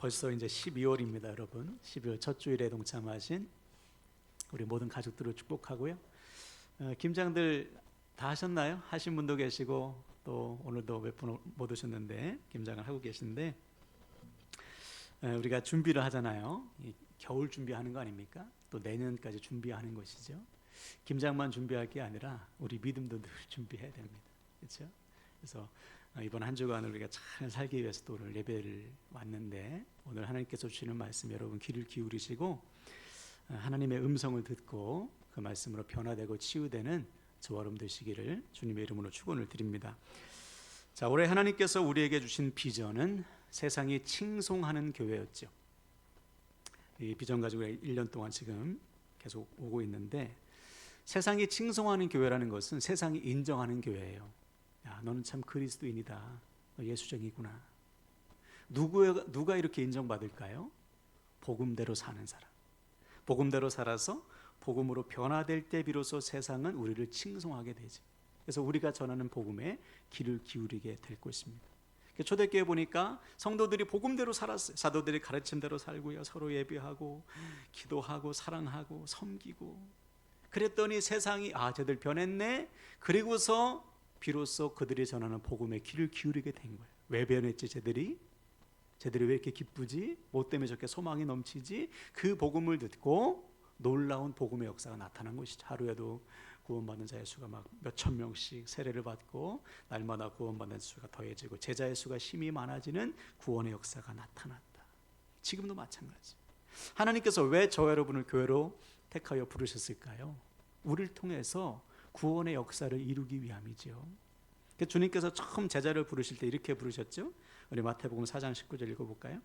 벌써 이제 12월입니다, 여러분. 12월 첫 주일에 동참하신 우리 모든 가족들을 축복하고요. 어, 김장들 다 하셨나요? 하신 분도 계시고 또 오늘도 몇 분 못 오셨는데 김장을 하고 계신데 에, 우리가 준비를 하잖아요. 이 겨울 준비하는 거 아닙니까? 또 내년까지 준비하는 것이죠. 김장만 준비할 게 아니라 우리 믿음도 늘 준비해야 됩니다. 그렇죠? 그래서 어, 이번 한 주간을 우리가 잘 살기 위해서 또 오늘 예배를 왔는데 오늘 하나님께서 주시는 말씀 여러분 귀를 기울이시고 어, 하나님의 음성을 듣고 그 말씀으로 변화되고 치유되는 저와 여러분 되시기를 주님의 이름으로 축원을 드립니다. 자, 올해 하나님께서 우리에게 주신 비전은 세상이 칭송하는 교회였죠. 이 비전 가지고 1년 동안 지금 계속 오고 있는데 세상이 칭송하는 교회라는 것은 세상이 인정하는 교회예요. 야, 너는 참 그리스도인이다. 너 예수쟁이구나. 누구 누가 이렇게 인정받을까요? 복음대로 사는 사람. 복음대로 살아서 복음으로 변화될 때 비로소 세상은 우리를 칭송하게 되지. 그래서 우리가 전하는 복음에 귀를 기울이게 될 것입니다. 그 초대교회 보니까 성도들이 복음대로 살았어요. 사도들이 가르침대로 살고요. 서로 예배하고 기도하고 사랑하고 섬기고 그랬더니 세상이 아 쟤들 변했네. 그리고서 비로소 그들이 전하는 복음에 귀를 기울이게 된 거예요. 왜 변했지 쟤들이? 쟤들이 왜 이렇게 기쁘지? 뭐 때문에 저렇게 소망이 넘치지? 그 복음을 듣고 놀라운 복음의 역사가 나타난 것이죠. 하루에도 구원받는 자의 수가 막 몇천 명씩 세례를 받고 날마다 구원받는 수가 더해지고 제자의 수가 심히 많아지는 구원의 역사가 나타났다. 지금도 마찬가지. 하나님께서 왜 저 여러분을 교회로 택하여 부르셨을까요? 우리를 통해서 구원의 역사를 이루기 위함이죠. 주님께서 처음 제자를 부르실 때 이렇게 부르셨죠. 우리 마태복음 4장 19절 읽어볼까요?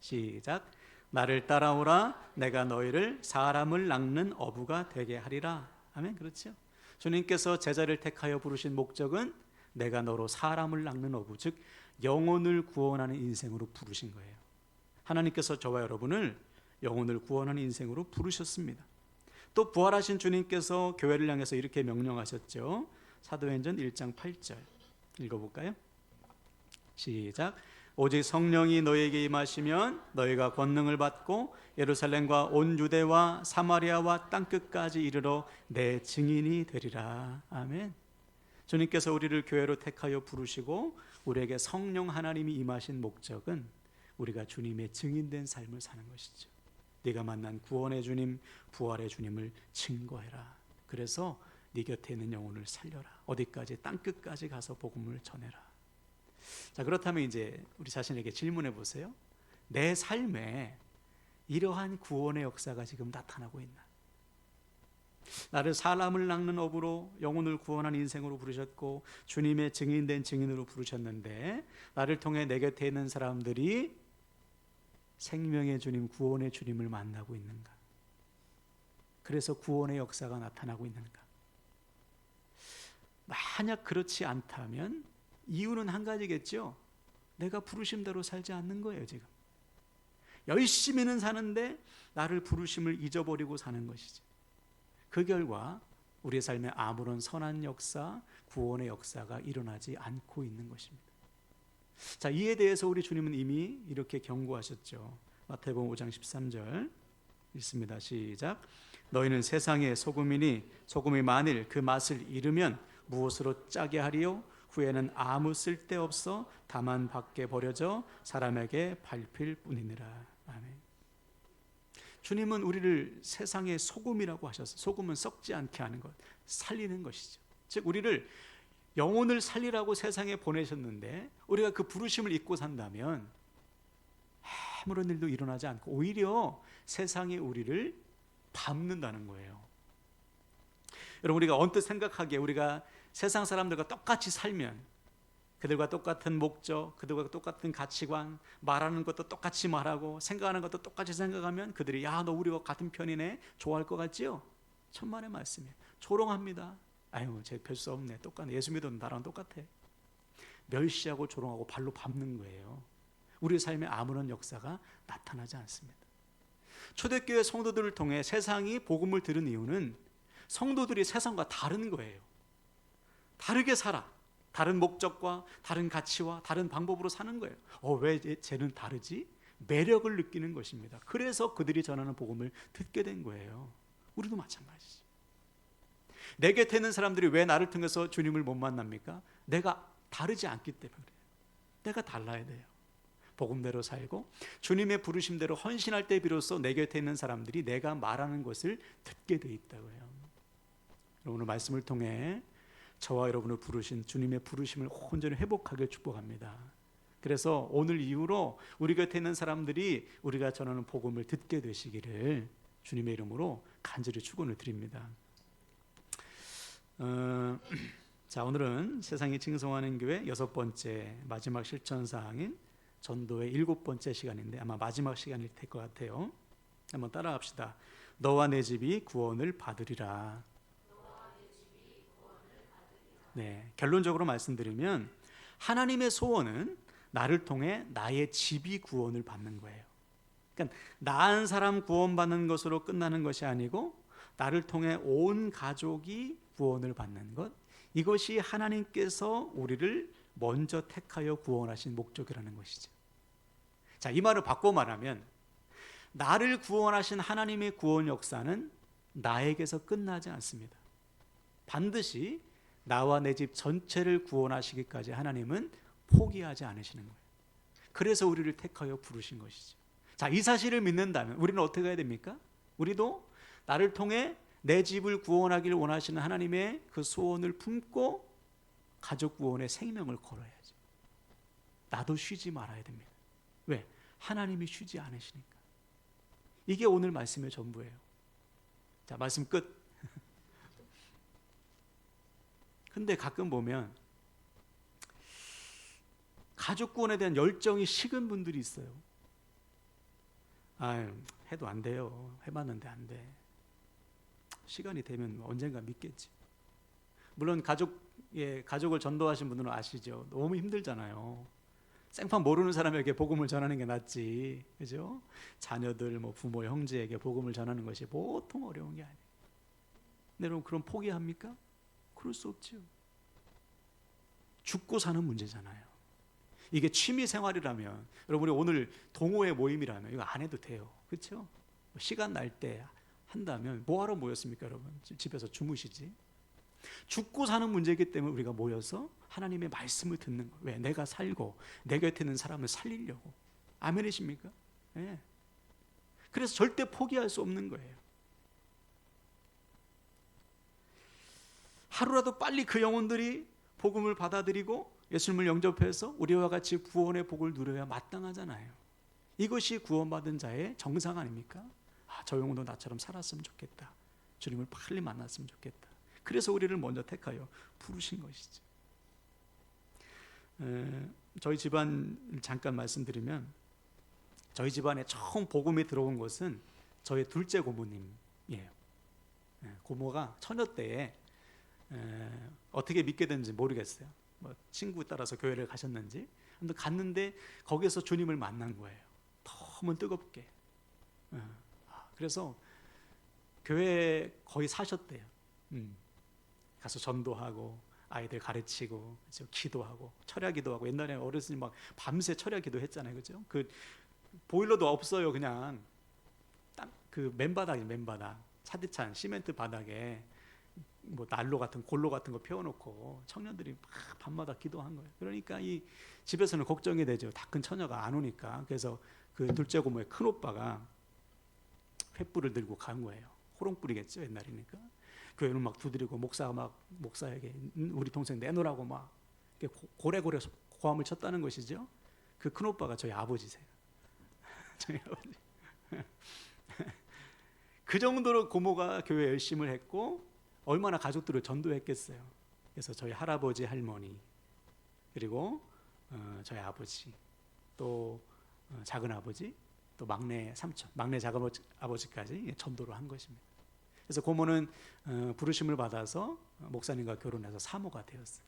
시작. 나를 따라오라. 내가 너희를 사람을 낚는 어부가 되게 하리라. 아멘. 그렇죠. 주님께서 제자를 택하여 부르신 목적은 내가 너로 사람을 낚는 어부, 즉 영혼을 구원하는 인생으로 부르신 거예요. 하나님께서 저와 여러분을 영혼을 구원하는 인생으로 부르셨습니다. 또 부활하신 주님께서 교회를 향해서 이렇게 명령하셨죠. 사도행전 1장 8절 읽어볼까요? 시작. 오직 성령이 너에게 임하시면 너희가 권능을 받고 예루살렘과 온 유대와 사마리아와 땅 끝까지 이르러 내 증인이 되리라. 아멘. 주님께서 우리를 교회로 택하여 부르시고 우리에게 성령 하나님이 임하신 목적은 우리가 주님의 증인된 삶을 사는 것이죠. 네가 만난 구원의 주님, 부활의 주님을 증거해라. 그래서 네 곁에 있는 영혼을 살려라. 어디까지 땅 끝까지 가서 복음을 전해라. 자, 그렇다면 이제 우리 자신에게 질문해 보세요. 내 삶에 이러한 구원의 역사가 지금 나타나고 있나? 나를 사람을 낚는 업으로 영혼을 구원하는 인생으로 부르셨고 주님의 증인된 증인으로 부르셨는데 나를 통해 내 곁에 있는 사람들이 생명의 주님, 구원의 주님을 만나고 있는가? 그래서 구원의 역사가 나타나고 있는가? 만약 그렇지 않다면 이유는 한 가지겠죠. 내가 부르심대로 살지 않는 거예요, 지금. 열심히는 사는데 나를 부르심을 잊어버리고 사는 것이죠. 그 결과 우리의 삶에 아무런 선한 역사, 구원의 역사가 일어나지 않고 있는 것입니다. 자, 이에 대해서 우리 주님은 이미 이렇게 경고하셨죠. 마태복음 5장 13절 읽습니다. 시작. 너희는 세상의 소금이니 소금이 만일 그 맛을 잃으면 무엇으로 짜게 하리요? 후에는 아무 쓸데 없어 다만 밖에 버려져 사람에게 밟힐 뿐이니라. 아멘. 주님은 우리를 세상의 소금이라고 하셨어요. 소금은 썩지 않게 하는 것, 살리는 것이죠. 즉 우리를 영혼을 살리라고 세상에 보내셨는데 우리가 그 부르심을 잊고 산다면 아무런 일도 일어나지 않고 오히려 세상이 우리를 밟는다는 거예요. 여러분 우리가 언뜻 생각하기에 우리가 세상 사람들과 똑같이 살면 그들과 똑같은 목적, 그들과 똑같은 가치관, 말하는 것도 똑같이 말하고 생각하는 것도 똑같이 생각하면 그들이 야 너 우리와 같은 편이네 좋아할 것 같지요? 천만의 말씀이에요. 조롱합니다. 아유 쟤 별 수 없네. 똑같네. 예수 믿으면 나랑 똑같아. 멸시하고 조롱하고 발로 밟는 거예요. 우리 삶에 아무런 역사가 나타나지 않습니다. 초대교회 성도들을 통해 세상이 복음을 들은 이유는 성도들이 세상과 다른 거예요. 다르게 살아. 다른 목적과 다른 가치와 다른 방법으로 사는 거예요. 어, 왜 쟤는 다르지? 매력을 느끼는 것입니다. 그래서 그들이 전하는 복음을 듣게 된 거예요. 우리도 마찬가지죠. 내 곁에 있는 사람들이 왜 나를 통해서 주님을 못 만납니까? 내가 다르지 않기 때문에. 내가 달라야 돼요. 복음대로 살고 주님의 부르심대로 헌신할 때 비로소 내 곁에 있는 사람들이 내가 말하는 것을 듣게 돼 있다고요. 오늘 말씀을 통해 저와 여러분을 부르신 주님의 부르심을 온전히 회복하길 축복합니다. 그래서 오늘 이후로 우리 곁에 있는 사람들이 우리가 전하는 복음을 듣게 되시기를 주님의 이름으로 간절히 축원을 드립니다. 어, 자 오늘은 세상이 칭송하는 교회 여섯 번째 마지막 실천 사항인 전도의 일곱 번째 시간인데 아마 마지막 시간일 될것 같아요. 한번 따라합시다. 너와 내 집이 구원을 받으리라. 네, 결론적으로 말씀드리면 하나님의 소원은 나를 통해 나의 집이 구원을 받는 거예요. 그러니까 나한 사람 구원받는 것으로 끝나는 것이 아니고 나를 통해 온 가족이 구원을 받는 것. 이것이 하나님께서 우리를 먼저 택하여 구원하신 목적이라는 것이죠. 자, 이 말을 바꿔 말하면 나를 구원하신 하나님의 구원 역사는 나에게서 끝나지 않습니다. 반드시 나와 내 집 전체를 구원하시기까지 하나님은 포기하지 않으시는 거예요. 그래서 우리를 택하여 부르신 것이죠. 자, 이 사실을 믿는다면 우리는 어떻게 해야 됩니까? 우리도 나를 통해 내 집을 구원하기를 원하시는 하나님의 그 소원을 품고 가족 구원의 생명을 걸어야죠. 나도 쉬지 말아야 됩니다. 왜? 하나님이 쉬지 않으시니까. 이게 오늘 말씀의 전부예요. 자, 말씀 끝. 근데 가끔 보면 가족 구원에 대한 열정이 식은 분들이 있어요. 아, 해도 안 돼요. 해봤는데 안 돼. 시간이 되면 언젠가 믿겠지. 물론 가족 예, 가족을 전도하신 분들은 아시죠. 너무 힘들잖아요. 생판 모르는 사람에게 복음을 전하는 게 낫지, 그죠? 자녀들, 뭐 부모, 형제에게 복음을 전하는 것이 보통 어려운 게 아니에요. 여러분 그럼 포기합니까? 그럴 수 없죠. 죽고 사는 문제잖아요. 이게 취미 생활이라면 여러분이 오늘 동호회 모임이라면 이거 안 해도 돼요. 그렇죠? 시간 날 때 한다면 뭐하러 모였습니까, 여러분? 집에서 주무시지. 죽고 사는 문제이기 때문에 우리가 모여서 하나님의 말씀을 듣는 거. 왜? 내가 살고 내 곁에 있는 사람을 살리려고. 아멘이십니까? 예. 네. 그래서 절대 포기할 수 없는 거예요. 하루라도 빨리 그 영혼들이 복음을 받아들이고 예수님을 영접해서 우리와 같이 구원의 복을 누려야 마땅하잖아요. 이것이 구원받은 자의 정상 아닙니까? 아, 저 영혼도 나처럼 살았으면 좋겠다. 주님을 빨리 만났으면 좋겠다. 그래서 우리를 먼저 택하여 부르신 것이죠. 에, 저희 집안 잠깐 말씀드리면 저희 집안에 처음 복음이 들어온 것은 저희 둘째 고모님이에요. 에, 고모가 처녀 때에 에, 어떻게 믿게 됐는지 모르겠어요. 뭐 친구 따라서 교회를 가셨는지. 갔는데 거기서 주님을 만난 거예요. 너무 뜨겁게. 어. 그래서 교회 거의 사셨대요. 음. 가서 전도하고 아이들 가르치고? 기도하고 철야 기도하고 옛날에 어르신이 막 밤새 철야 기도했잖아요, 그죠? 그 보일러도 없어요, 그냥 딱그 맨바닥이 맨바닥 차디찬 시멘트 바닥에 뭐 난로 같은 골로 같은 거 피워놓고 청년들이 막 밤마다 기도한 거예요. 그러니까 이 집에서는 걱정이 되죠. 다 큰 처녀가 안 오니까. 그래서 그 둘째 고모의 큰 오빠가 횃불을 들고 간 거예요. 호롱불이겠죠 옛날이니까. 교회는 막 두드리고 목사가 막 목사에게 우리 동생 내놓으라고 막 고래고래 고함을 쳤다는 것이죠. 그 큰 오빠가 저희 아버지세요. 저희 아버지. 그 정도로 고모가 교회 열심을 했고 얼마나 가족들을 전도했겠어요. 그래서 저희 할아버지, 할머니 그리고 어, 저희 아버지 또 어, 작은 아버지 또 막내 삼촌, 막내 작은 아버지까지 전도를 한 것입니다. 그래서 고모는 어, 부르심을 받아서 목사님과 결혼해서 사모가 되었어요.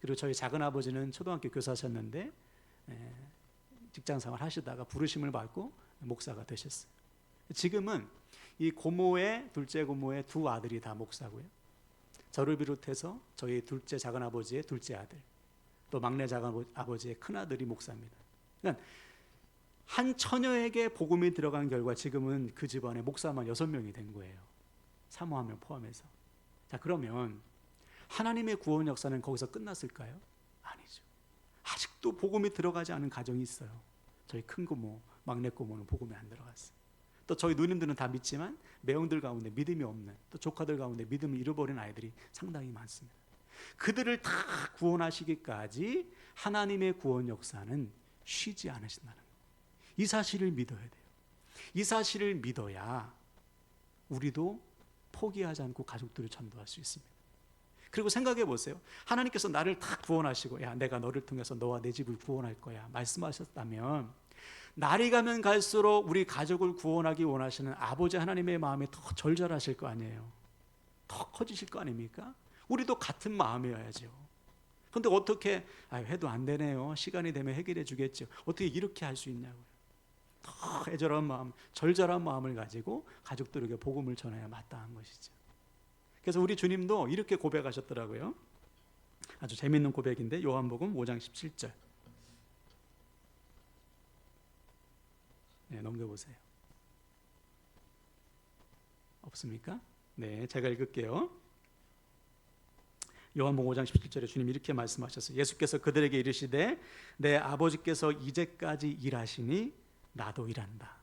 그리고 저희 작은 아버지는 초등학교 교사셨는데 에, 직장 생활 하시다가 부르심을 받고 목사가 되셨어요. 지금은 이 고모의 둘째 고모의 두 아들이 다 목사고요. 저를 비롯해서 저희 둘째 작은 아버지의 둘째 아들 또 막내 작은 아버지의 큰 아들이 목사입니다. 그러니까 한 처녀에게 복음이 들어간 결과 지금은 그 집안에 목사만 여섯 명이 된 거예요. 사모하면 포함해서. 자 그러면 하나님의 구원 역사는 거기서 끝났을까요? 아니죠. 아직도 복음이 들어가지 않은 가정이 있어요. 저희 큰 고모, 막내 고모는 복음이 안 들어갔어요. 또 저희 누님들은 다 믿지만 매형들 가운데 믿음이 없는 또 조카들 가운데 믿음을 잃어버린 아이들이 상당히 많습니다. 그들을 다 구원하시기까지 하나님의 구원 역사는 쉬지 않으신다는. 이 사실을 믿어야 돼요. 이 사실을 믿어야 우리도 포기하지 않고 가족들을 전도할 수 있습니다. 그리고 생각해 보세요. 하나님께서 나를 다 구원하시고, 야, 내가 너를 통해서 너와 내 집을 구원할 거야. 말씀하셨다면, 날이 가면 갈수록 우리 가족을 구원하기 원하시는 아버지 하나님의 마음이 더 절절하실 거 아니에요. 더 커지실 거 아닙니까? 우리도 같은 마음이어야죠. 근데 어떻게, 아, 해도 안 되네요. 시간이 되면 해결해 주겠죠. 어떻게 이렇게 할 수 있냐고요. 더 애절한 마음, 절절한 마음을 가지고 가족들에게 복음을 전해야 마땅한 것이죠. 그래서 우리 주님도 이렇게 고백하셨더라고요. 아주 재밌는 고백인데 요한복음 5장 17절. 네, 넘겨보세요. 없습니까? 네, 제가 읽을게요. 요한복음 5장 17절에 주님 이렇게 말씀하셨어요. 예수께서 그들에게 이르시되 내 아버지께서 이제까지 일하시니 나도 일한다.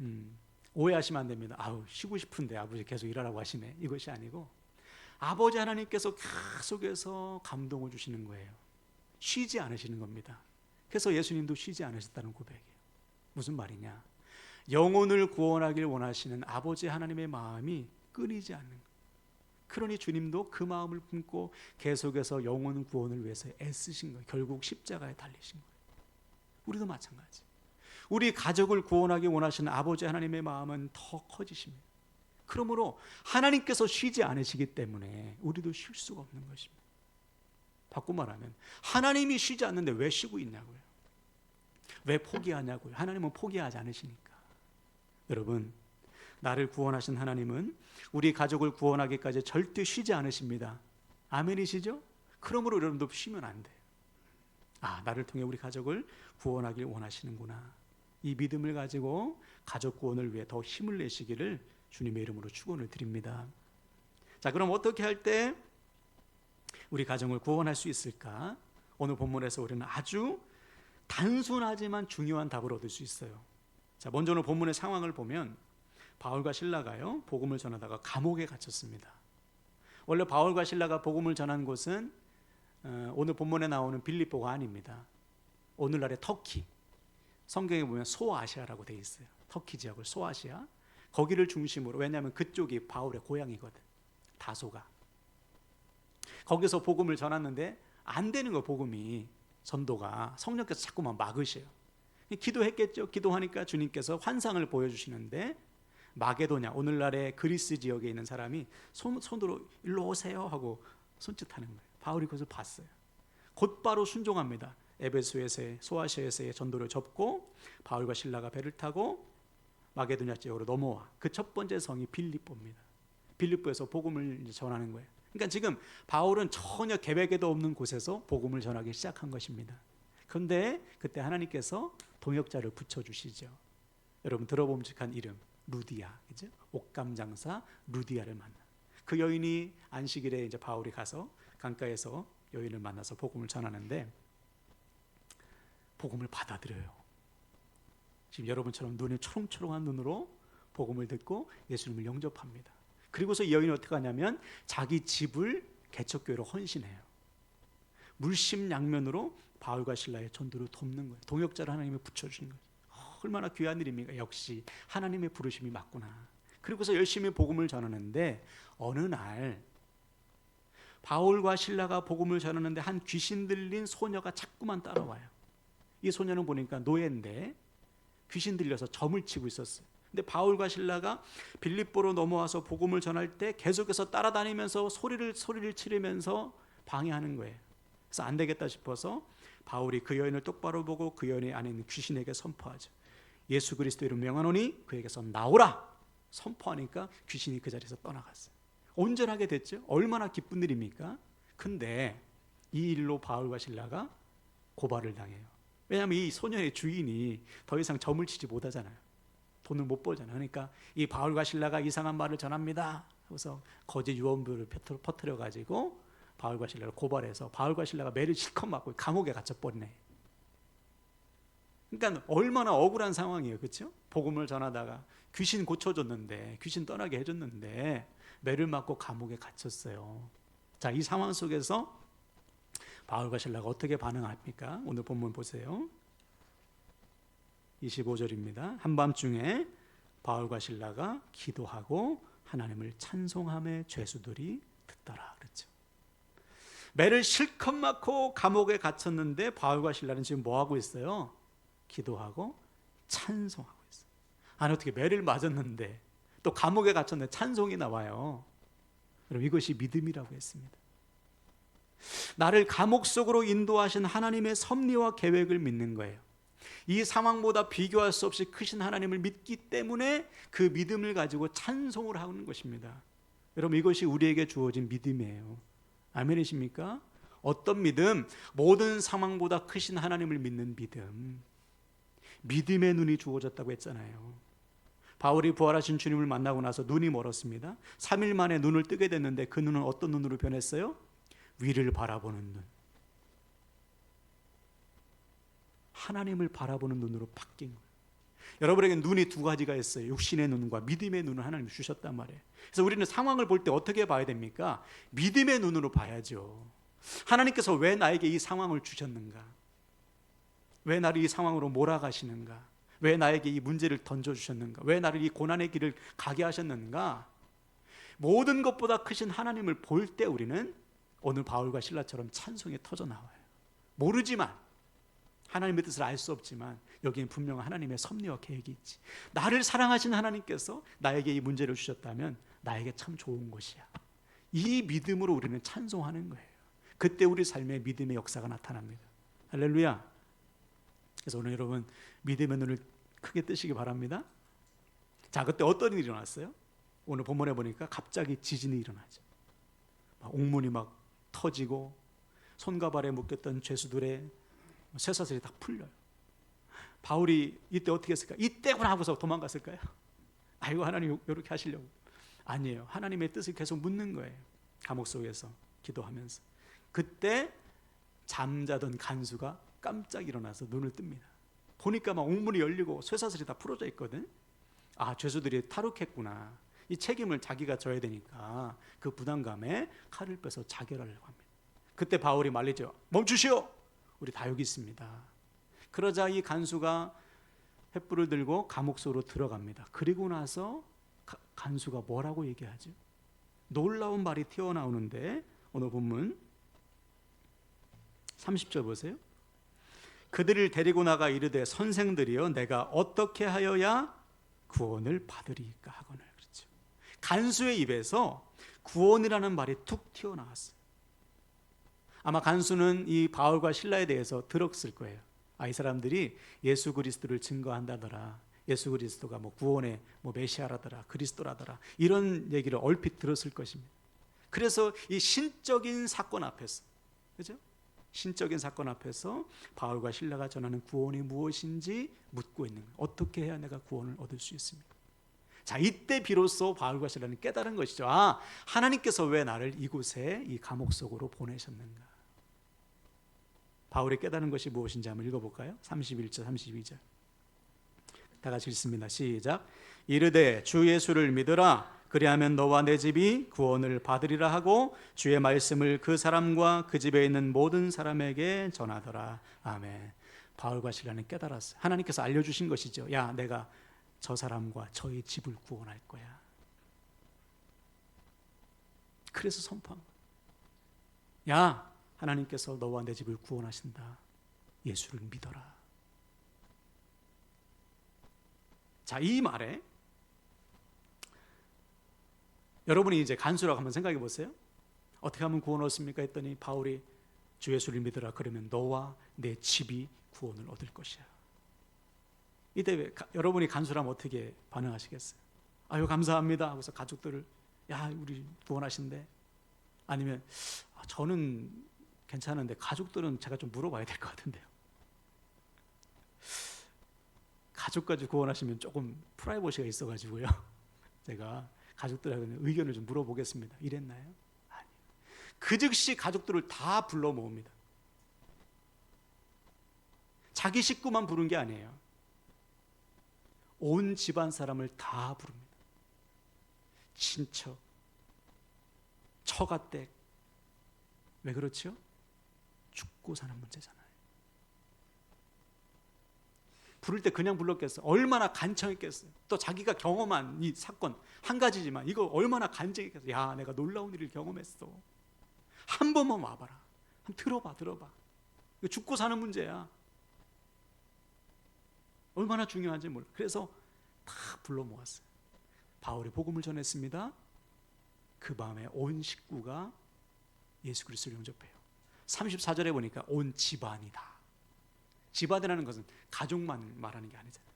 음, 오해하시면 안 됩니다. 아우 쉬고 싶은데 아버지 계속 일하라고 하시네. 이것이 아니고 아버지 하나님께서 계속해서 감동을 주시는 거예요. 쉬지 않으시는 겁니다. 그래서 예수님도 쉬지 않으셨다는 고백이에요. 무슨 말이냐? 영혼을 구원하길 원하시는 아버지 하나님의 마음이 끊이지 않는. 그러니 주님도 그 마음을 품고 계속해서 영혼 구원을 위해서 애쓰신 거예요. 결국 십자가에 달리신 거예요. 우리도 마찬가지. 우리 가족을 구원하기 원하시는 아버지 하나님의 마음은 더 커지십니다. 그러므로 하나님께서 쉬지 않으시기 때문에 우리도 쉴 수가 없는 것입니다. 바꿔 말하면 하나님이 쉬지 않는데 왜 쉬고 있냐고요. 왜 포기하냐고요. 하나님은 포기하지 않으시니까. 여러분, 나를 구원하신 하나님은 우리 가족을 구원하기까지 절대 쉬지 않으십니다. 아멘이시죠? 그러므로 여러분도 쉬면 안 돼요. 아, 나를 통해 우리 가족을 구원하길 원하시는구나. 이 믿음을 가지고 가족 구원을 위해 더 힘을 내시기를 주님의 이름으로 축원을 드립니다. 자, 그럼 어떻게 할 때 우리 가정을 구원할 수 있을까? 오늘 본문에서 우리는 아주 단순하지만 중요한 답을 얻을 수 있어요. 자, 먼저 오늘 본문의 상황을 보면 바울과 신라가요 복음을 전하다가 감옥에 갇혔습니다. 원래 바울과 신라가 복음을 전한 곳은 어, 오늘 본문에 나오는 빌립보가 아닙니다. 오늘날의 터키 성경에 보면 소아시아라고 되어 있어요. 터키 지역을 소아시아 거기를 중심으로 왜냐하면 그쪽이 바울의 고향이거든. 다소가 거기서 복음을 전했는데 안 되는 거 복음이 전도가 성령께서 자꾸만 막으셔요. 기도했겠죠. 기도하니까 주님께서 환상을 보여주시는데 마게도냐 오늘날의 그리스 지역에 있는 사람이 손, 손으로 일로 오세요 하고 손짓하는 거예요. 바울이 그것을 봤어요. 곧바로 순종합니다. 에베소에서의 소아시아에서의 전도를 접고 바울과 신라가 배를 타고 마게도냐 지역으로 넘어와 그 첫 번째 성이 빌립보입니다. 빌립보에서 복음을 전하는 거예요. 그러니까 지금 바울은 전혀 계획에도 없는 곳에서 복음을 전하기 시작한 것입니다. 그런데 그때 하나님께서 동역자를 붙여 주시죠. 여러분 들어봄직한 이름 루디아, 그죠? 옷감 장사 루디아를 만나. 그 여인이 안식일에 이제 바울이 가서 강가에서 여인을 만나서 복음을 전하는데 복음을 받아들여요. 지금 여러분처럼 눈이 초롱초롱한 눈으로 복음을 듣고 예수님을 영접합니다. 그리고서 이 여인이 어떻게 하냐면 자기 집을 개척교회로 헌신해요. 물심양면으로 바울과 신라의 전도를 돕는 거예요. 동역자를 하나님이 붙여주는 거예요. 얼마나 귀한 일입니까? 역시 하나님의 부르심이 맞구나. 그리고서 열심히 복음을 전하는데 어느 날 바울과 신라가 복음을 전하는데 한 귀신 들린 소녀가 자꾸만 따라와요. 이 소녀는 보니까 노예인데 귀신 들려서 점을 치고 있었어요. 근데 바울과 신라가 빌립보로 넘어와서 복음을 전할 때 계속해서 따라다니면서 소리를 소리를 치르면서 방해하는 거예요. 그래서 안 되겠다 싶어서 바울이 그 여인을 똑바로 보고 그 여인의 안에 있는 귀신에게 선포하죠. 예수 그리스도 이름 명하노니 그에게서 나오라 선포하니까 귀신이 그 자리에서 떠나갔어요. 온전하게 됐죠. 얼마나 기쁜 일입니까? 근데 이 일로 바울과 신라가 고발을 당해요. 왜냐하면 이 소녀의 주인이 더 이상 점을 치지 못하잖아요. 돈을 못 벌잖아요. 그러니까 이 바울과 신라가 이상한 말을 전합니다. 그래서 거짓 유언부를 퍼뜨려 가지고 바울과 신라를 고발해서 바울과 신라가 매를 실컷 맞고 감옥에 갇혀 버리네. 그러니까 얼마나 억울한 상황이에요. 그렇죠? 복음을 전하다가 귀신 고쳐줬는데 귀신 떠나게 해줬는데 매를 맞고 감옥에 갇혔어요. 자, 이 상황 속에서 바울과 신라가 어떻게 반응합니까? 오늘 본문 보세요. 25절입니다. 한밤중에 바울과 신라가 기도하고 하나님을 찬송함에 죄수들이 듣더라 그랬죠. 매를 실컷 맞고 감옥에 갇혔는데 바울과 신라는 지금 뭐 하고 있어요? 기도하고 찬송하고 있어요. 아니 어떻게 매를 맞았는데 또 감옥에 갇혔는데 찬송이 나와요. 그럼 이것이 믿음이라고 했습니다. 나를 감옥 속으로 인도하신 하나님의 섭리와 계획을 믿는 거예요. 이 상황보다 비교할 수 없이 크신 하나님을 믿기 때문에 그 믿음을 가지고 찬송을 하는 것입니다. 여러분 이것이 우리에게 주어진 믿음이에요. 아멘이십니까? 어떤 믿음? 모든 상황보다 크신 하나님을 믿는 믿음. 믿음의 눈이 주어졌다고 했잖아요. 바울이 부활하신 주님을 만나고 나서 눈이 멀었습니다. 3일 만에 눈을 뜨게 됐는데 그 눈은 어떤 눈으로 변했어요? 위를 바라보는 눈. 하나님을 바라보는 눈으로 바뀐 거예요. 여러분에게 눈이 두 가지가 있어요. 육신의 눈과 믿음의 눈을 하나님 주셨단 말이에요. 그래서 우리는 상황을 볼 때 어떻게 봐야 됩니까? 믿음의 눈으로 봐야죠. 하나님께서 왜 나에게 이 상황을 주셨는가? 왜 나를 이 상황으로 몰아가시는가? 왜 나에게 이 문제를 던져주셨는가? 왜 나를 이 고난의 길을 가게 하셨는가? 모든 것보다 크신 하나님을 볼 때 우리는 오늘 바울과 신라처럼 찬송이 터져 나와요. 모르지만 하나님의 뜻을 알 수 없지만 여기엔 분명 하나님의 섭리와 계획이 있지. 나를 사랑하신 하나님께서 나에게 이 문제를 주셨다면 나에게 참 좋은 것이야. 이 믿음으로 우리는 찬송하는 거예요. 그때 우리 삶에 믿음의 역사가 나타납니다. 할렐루야. 그래서 오늘 여러분 믿음의 눈을 크게 뜨시기 바랍니다. 자, 그때 어떤 일이 일어났어요? 오늘 본문에 보니까 갑자기 지진이 일어나죠. 막 옥문이 막 터지고 손과 발에 묶였던 죄수들의 쇠사슬이 다 풀려요. 바울이 이때 어떻게 했을까? 이때구나 하고서 도망갔을까요? 아이고 하나님 이렇게 하시려고 아니에요. 하나님의 뜻을 계속 묻는 거예요. 감옥 속에서 기도하면서 그때 잠자던 간수가 깜짝 일어나서 눈을 뜹니다. 보니까 막 옥문이 열리고 쇠사슬이 다 풀어져 있거든. 아 죄수들이 탈옥했구나. 이 책임을 자기가 져야 되니까 그 부담감에 칼을 빼서 자결하려고 합니다. 그때 바울이 말리죠. 멈추시오. 우리 다 여기 있습니다. 그러자 이 간수가 횃불을 들고 감옥 속으로 들어갑니다. 그리고 나서 가, 간수가 뭐라고 얘기하죠? 놀라운 말이 튀어나오는데 오늘 본문 30절 보세요. 그들을 데리고 나가 이르되 선생들이여 내가 어떻게 하여야 구원을 받으리까 하거늘 그렇죠. 간수의 입에서 구원이라는 말이 툭 튀어나왔어요. 아마 간수는 이 바울과 신라에 대해서 들었을 거예요. 아, 이 사람들이 예수 그리스도를 증거한다더라. 예수 그리스도가 뭐 구원의 뭐 메시아라더라. 그리스도라더라. 이런 얘기를 얼핏 들었을 것입니다. 그래서 이 신적인 사건 앞에서 그죠? 신적인 사건 앞에서 바울과 신라가 전하는 구원이 무엇인지 묻고 있는 거예요. 어떻게 해야 내가 구원을 얻을 수 있습니까? 자, 이때 비로소 바울과 신라는 깨달은 것이죠. 아, 하나님께서 왜 나를 이곳에 이 감옥 속으로 보내셨는가? 바울이 깨달은 것이 무엇인지 한번 읽어볼까요? 31절, 32절. 다 같이 읽습니다. 시작. 이르되 주 예수를 믿으라. 그리하면 너와 내 집이 구원을 받으리라 하고 주의 말씀을 그 사람과 그 집에 있는 모든 사람에게 전하더라. 아멘. 바울과 신라는 깨달았어요. 하나님께서 알려주신 것이죠. 야, 내가 저 사람과 저의 집을 구원할 거야. 그래서 선포한 거야. 야, 하나님께서 너와 내 집을 구원하신다. 예수를 믿어라. 자, 이 말에 여러분이 이제 간수라고 한번 생각해 보세요. 어떻게 하면 구원 얻습니까? 했더니 바울이 주 예수를 믿어라. 그러면 너와 내 집이 구원을 얻을 것이야. 이때 여러분이 간수라면 어떻게 반응하시겠어요? 아유 감사합니다 하고서 가족들을 야 우리 구원하신대 아니면 아, 저는 괜찮은데 가족들은 제가 좀 물어봐야 될 것 같은데요. 가족까지 구원하시면 조금 프라이버시가 있어가지고요. 제가 가족들하고는 의견을 좀 물어보겠습니다. 이랬나요? 아니요. 그 즉시 가족들을 다 불러 모읍니다. 자기 식구만 부른 게 아니에요. 온 집안 사람을 다 부릅니다. 친척, 처가댁. 왜 그렇죠? 죽고 사는 문제잖아요. 부를 때 그냥 불렀겠어. 얼마나 간청했겠어요. 또 자기가 경험한 이 사건 한 가지지만 이거 얼마나 간증했겠어. 야, 내가 놀라운 일을 경험했어. 한 번만 와봐라. 한 들어봐, 들어봐. 이거 죽고 사는 문제야. 얼마나 중요한지 몰라. 그래서 다 불러 모았어요. 바울이 복음을 전했습니다. 그 밤에 온 식구가 예수 그리스도를 영접해요. 34절에 보니까 온 집안이다. 집안이라는 것은 가족만 말하는 게 아니잖아요.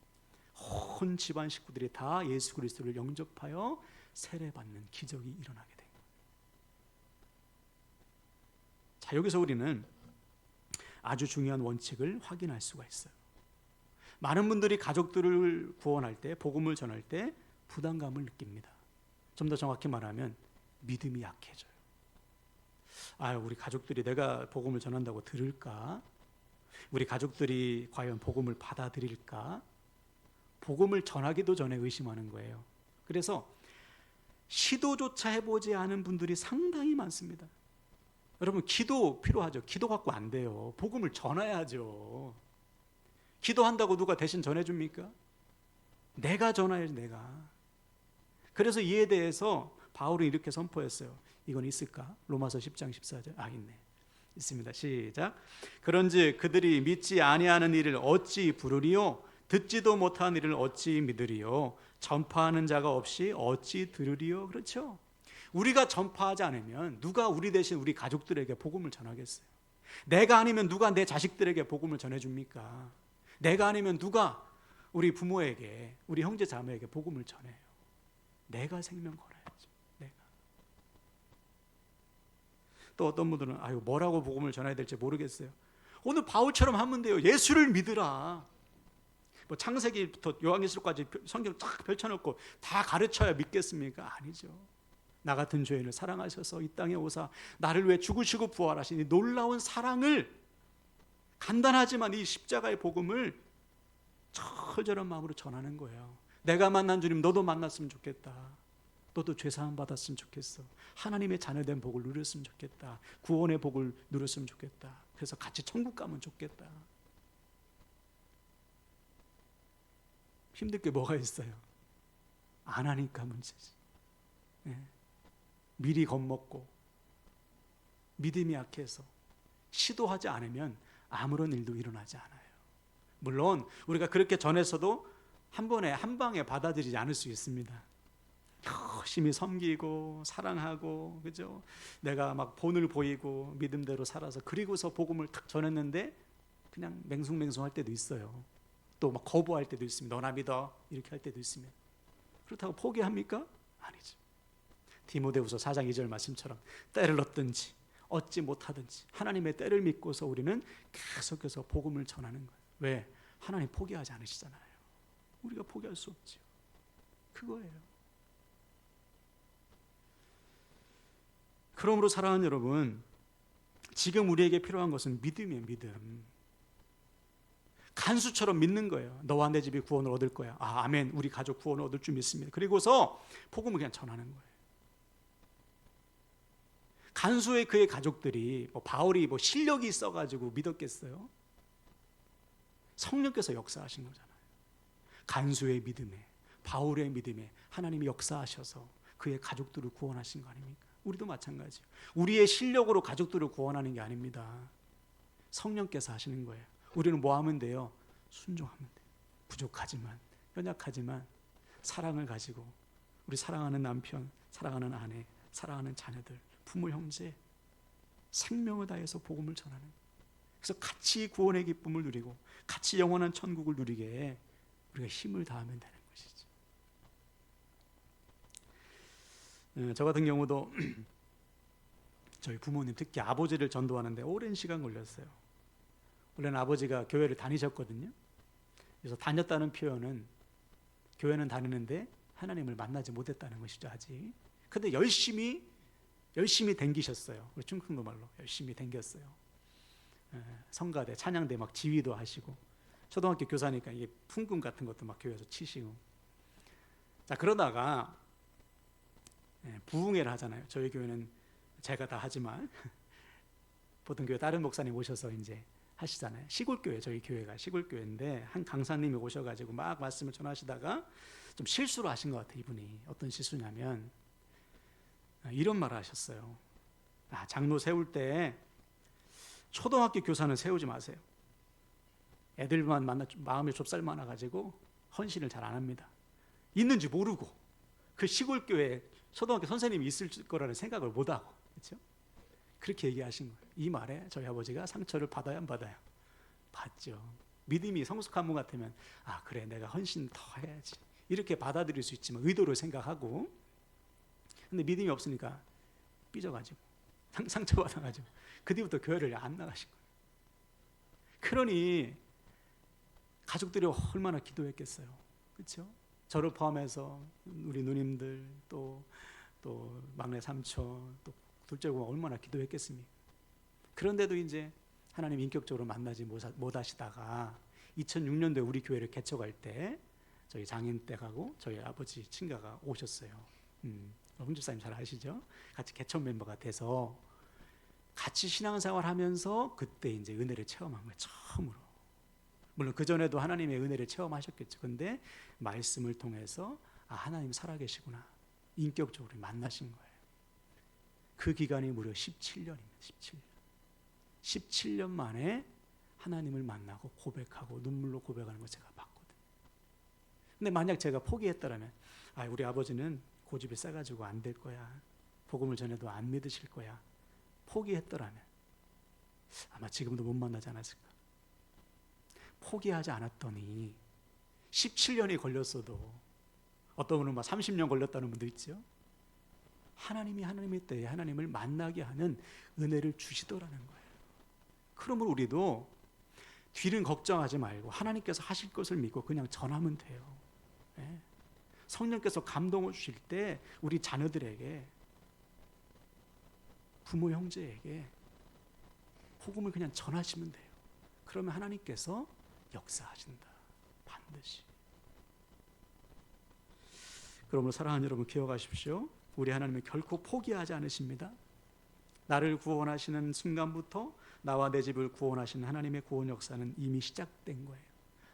온 집안 식구들이 다 예수 그리스도를 영접하여 세례받는 기적이 일어나게 된 거예요. 자, 여기서 우리는 아주 중요한 원칙을 확인할 수가 있어요. 많은 분들이 가족들을 구원할 때, 복음을 전할 때 부담감을 느낍니다. 좀 더 정확히 말하면 믿음이 약해져요. 아, 우리 가족들이 내가 복음을 전한다고 들을까? 우리 가족들이 과연 복음을 받아들일까? 복음을 전하기도 전에 의심하는 거예요. 그래서 시도조차 해보지 않은 분들이 상당히 많습니다. 여러분, 기도 필요하죠. 기도 갖고 안 돼요. 복음을 전해야죠. 기도한다고 누가 대신 전해줍니까? 내가 전해야지, 내가. 그래서 이에 대해서 바울은 이렇게 선포했어요. 이건 있을까? 로마서 10장 14절. 아, 있네. 있습니다. 시작. 그런즉 그들이 믿지 아니하는 일을 어찌 부르리요? 듣지도 못한 일을 어찌 믿으리요? 전파하는 자가 없이 어찌 들으리요? 그렇죠? 우리가 전파하지 않으면 누가 우리 대신 우리 가족들에게 복음을 전하겠어요? 내가 아니면 누가 내 자식들에게 복음을 전해줍니까? 내가 아니면 누가 우리 부모에게, 우리 형제 자매에게 복음을 전해요? 내가 생명 걸어야죠. 내가. 또 어떤 분들은 아유 뭐라고 복음을 전해야 될지 모르겠어요. 오늘 바울처럼 하면 돼요. 예수를 믿으라. 뭐 창세기부터 요한계시록까지 성경 딱 펼쳐놓고 다 가르쳐야 믿겠습니까? 아니죠. 나 같은 죄인을 사랑하셔서 이 땅에 오사 나를 위해 죽으시고 부활하신 이 놀라운 사랑을 간단하지만 이 십자가의 복음을 철저한 마음으로 전하는 거예요. 내가 만난 주님 너도 만났으면 좋겠다. 너도 죄사함 받았으면 좋겠어. 하나님의 자녀된 복을 누렸으면 좋겠다. 구원의 복을 누렸으면 좋겠다. 그래서 같이 천국 가면 좋겠다. 힘들 게 뭐가 있어요? 안 하니까 문제지. 네. 미리 겁먹고 믿음이 약해서 시도하지 않으면 아무런 일도 일어나지 않아요. 물론 우리가 그렇게 전해서도 한 번에 한 방에 받아들이지 않을 수 있습니다. 열심히 섬기고 사랑하고 그죠? 내가 막 본을 보이고 믿음대로 살아서 그리고서 복음을 탁 전했는데 그냥 맹숭맹숭할 때도 있어요. 또 막 거부할 때도 있습니다. 너나 믿어 이렇게 할 때도 있습니다. 그렇다고 포기합니까? 아니죠. 디모데후서 4장 2절 말씀처럼 때를 얻든지 얻지 못하든지 하나님의 때를 믿고서 우리는 계속해서 복음을 전하는 거예요. 왜? 하나님 포기하지 않으시잖아요. 우리가 포기할 수 없죠. 그거예요. 그러므로 사랑하는 여러분, 지금 우리에게 필요한 것은 믿음이에요, 믿음. 간수처럼 믿는 거예요. 너와 내 집이 구원을 얻을 거야. 아, 아멘. 우리 가족 구원을 얻을 줄 믿습니다. 그리고서 복음을 그냥 전하는 거예요. 간수의 그의 가족들이 뭐 바울이 뭐 실력이 있어가지고 믿었겠어요? 성령께서 역사하신 거잖아요. 간수의 믿음에 바울의 믿음에 하나님이 역사하셔서 그의 가족들을 구원하신 거 아닙니까? 우리도 마찬가지예요. 우리의 실력으로 가족들을 구원하는 게 아닙니다. 성령께서 하시는 거예요. 우리는 뭐 하면 돼요? 순종하면 돼요. 부족하지만 연약하지만 사랑을 가지고 우리 사랑하는 남편, 사랑하는 아내, 사랑하는 자녀들, 부모 형제 생명을 다해서 복음을 전하는 그래서 같이 구원의 기쁨을 누리고 같이 영원한 천국을 누리게 우리가 힘을 다하면 되는 것이죠. 어, 저 같은 경우도 저희 부모님 특히 아버지를 전도하는데 오랜 시간 걸렸어요. 원래는 아버지가 교회를 다니셨거든요. 그래서 다녔다는 표현은 교회는 다니는데 하나님을 만나지 못했다는 것이죠 아직. 근데 열심히 열심히 댕기셨어요. 우리 충청도 말로 열심히 댕겼어요. 예, 성가대, 찬양대 막 지휘도 하시고 초등학교 교사니까 이게 풍금 같은 것도 막 교회에서 치시고. 자 그러다가 예, 부흥회를 하잖아요. 저희 교회는 제가 다 하지만 보통 교회 다른 목사님 오셔서 이제 하시잖아요. 시골 교회 저희 교회가 시골 교회인데 한 강사님이 오셔가지고 막 말씀을 전하시다가 좀 실수를 하신 것 같아 요 이분이 어떤 실수냐면 아, 이런 말을 하셨어요. 아, 장로 세울 때 초등학교 교사는 세우지 마세요. 애들만 만나 마음이 좁쌀 많아 가지고 헌신을 잘 안 합니다. 있는지 모르고 그 시골 교회 초등학교 선생님이 있을 거라는 생각을 못 하고 그렇죠? 그렇게 얘기하신 거예요. 이 말에 저희 아버지가 상처를 받아야 안 받아요? 받죠. 믿음이 성숙한 분 같으면 아 그래 내가 헌신 더 해야지 이렇게 받아들일 수 있지만 의도를 생각하고 근데 믿음이 없으니까 삐져가지고 상, 상처받아가지고 그 뒤부터 교회를 안 나가신 거예요. 그러니 가족들이 얼마나 기도했겠어요. 그렇죠? 저를 포함해서 우리 누님들 또 또 막내 삼촌 또 둘째 고가 얼마나 기도했겠습니까? 그런데도 이제 하나님 인격적으로 만나지 못하시다가 2006년도에 우리 교회를 개척할 때 저희 장인 댁하고 저희 아버지 친가가 오셨어요. 음, 홍 집사님 잘 아시죠? 같이 개척 멤버가 돼서 같이 신앙생활 하면서 그때 이제 은혜를 체험한 거예요. 처음으로. 물론 그 전에도 하나님의 은혜를 체험하셨겠죠. 근데 말씀을 통해서 아 하나님 살아계시구나. 인격적으로 만나신 거예요. 그 기간이 무려 17년입니다. 17년. 17년 만에 하나님을 만나고 고백하고 눈물로 고백하는 걸 제가 봤거든요. 근데 만약 제가 포기했다라면 아 우리 아버지는 고집이 세가지고 안 될 거야. 복음을 전해도 안 믿으실 거야. 포기했더라면 아마 지금도 못 만나지 않았을까. 포기하지 않았더니 17년이 걸렸어도 어떤 분은 막 30년 걸렸다는 분도 있죠. 하나님이 하나님의 때에 하나님을 만나게 하는 은혜를 주시더라는 거예요. 그러므로 우리도 뒤는 걱정하지 말고 하나님께서 하실 것을 믿고 그냥 전하면 돼요. 예. 성령께서 감동을 주실 때 우리 자녀들에게 부모 형제에게 복음을 그냥 전하시면 돼요. 그러면 하나님께서 역사하신다. 반드시. 그러므로 사랑하는 여러분 기억하십시오. 우리 하나님은 결코 포기하지 않으십니다. 나를 구원하시는 순간부터 나와 내 집을 구원하시는 하나님의 구원 역사는 이미 시작된 거예요.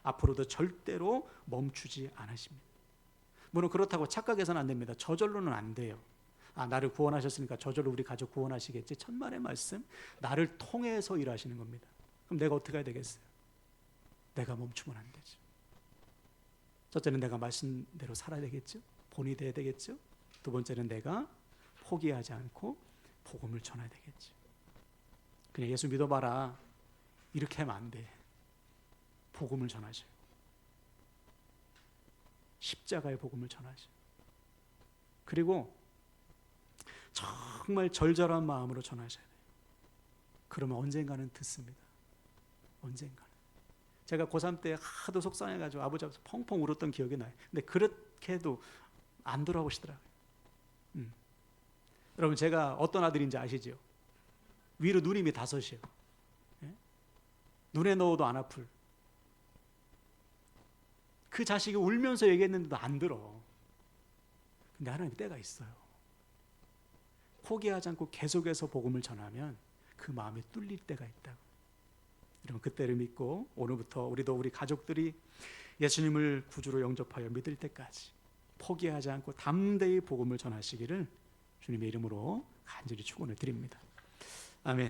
앞으로도 절대로 멈추지 않으십니다. 물론 그렇다고 착각해서는 안 됩니다. 저절로는 안 돼요. 아, 나를 구원하셨으니까 저절로 우리 가족 구원하시겠지. 천만의 말씀. 나를 통해서 일하시는 겁니다. 그럼 내가 어떻게 해야 되겠어요? 내가 멈추면 안 되죠. 첫째는 내가 말씀대로 살아야 되겠죠. 본이 돼야 되겠죠. 두 번째는 내가 포기하지 않고 복음을 전해야 되겠죠. 그냥 예수 믿어봐라. 이렇게 하면 안 돼. 복음을 전하죠. 십자가의 복음을 전하죠. 그리고 정말 절절한 마음으로 전하셔야 돼요. 그러면 언젠가는 듣습니다. 언젠가는. 제가 고3 때 하도 속상해가지고 아버지 앞에서 펑펑 울었던 기억이 나요. 근데 그렇게도 안 돌아오시더라고요. 음. 여러분 제가 어떤 아들인지 아시죠? 위로 누님이 다섯이에요. 예? 눈에 넣어도 안 아플. 그 자식이 울면서 얘기했는데도 안 들어. 근데 하나님 때가 있어요. 포기하지 않고 계속해서 복음을 전하면 그 마음이 뚫릴 때가 있다고. 여러분 그때를 믿고 오늘부터 우리도 우리 가족들이 예수님을 구주로 영접하여 믿을 때까지 포기하지 않고 담대히 복음을 전하시기를 주님의 이름으로 간절히 축원을 드립니다.